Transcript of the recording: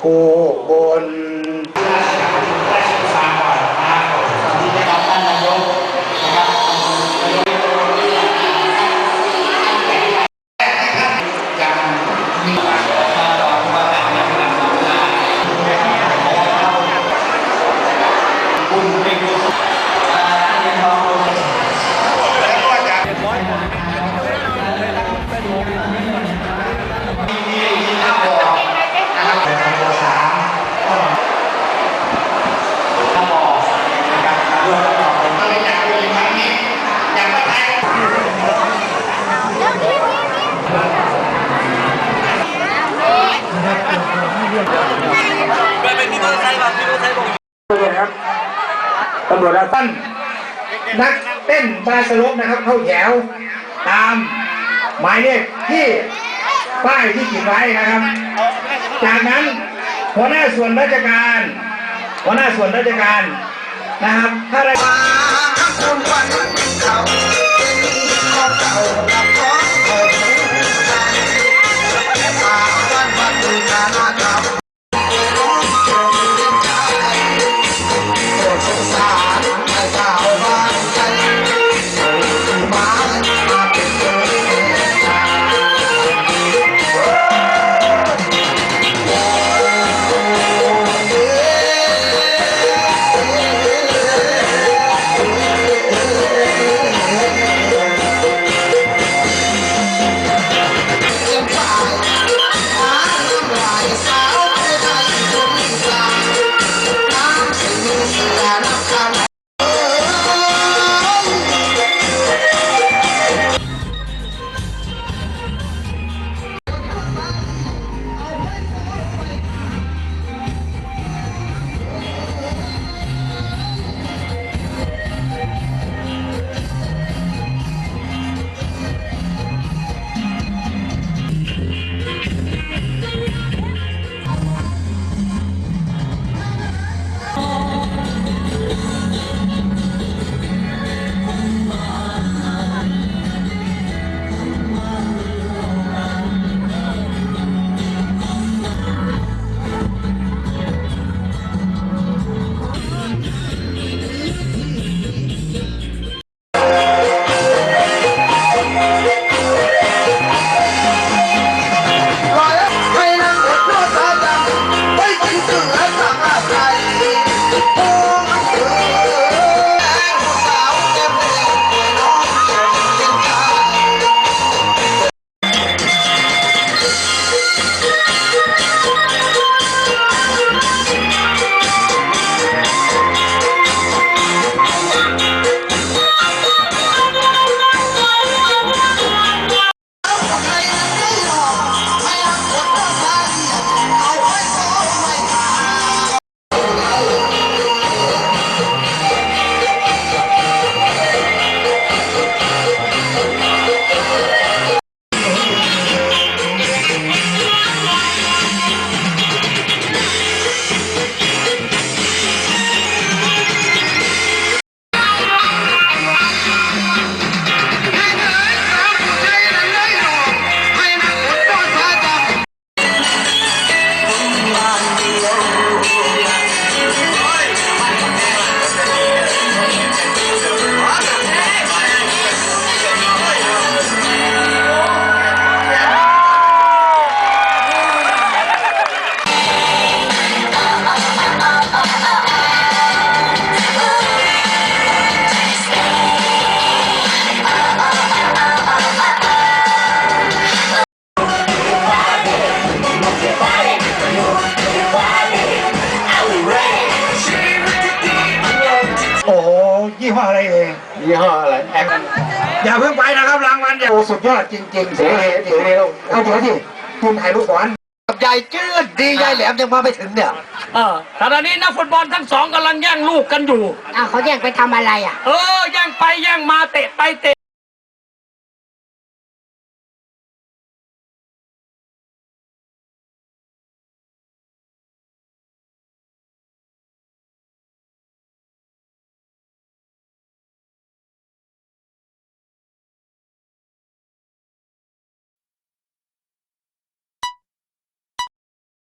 ผู้บน ตำรวจอาตั้นนักเต้นบาสลบนะครับ เข้าแถวตามหมายเลขที่ป้ายที่ขีดไว้นะครับ จากนั้นหัวหน้าส่วนราชการ หัวหน้าส่วนราชการนะครับ ถ้าอะไร ยี่ห้ออะไรเองยี่ห้ออะไรแอคอย่าเพิ่งไปนะครับรางวัลเนี่ยโอ้สุดยอดจริงๆเสียเดี๋ยวเดี๋ยวเอาเดี๋ยวที่คุณถ่ายรูปก่อนยายจืดดียายแหลมยังมาไม่ถึงเนี่ยเออขณะนี้นักฟุตบอลทั้งสองกำลังแย่งลูกกันอยู่อ้าวเขาแยกไปทำอะไรอะ เออแย่งไปแย่งมาเตะไปเตะ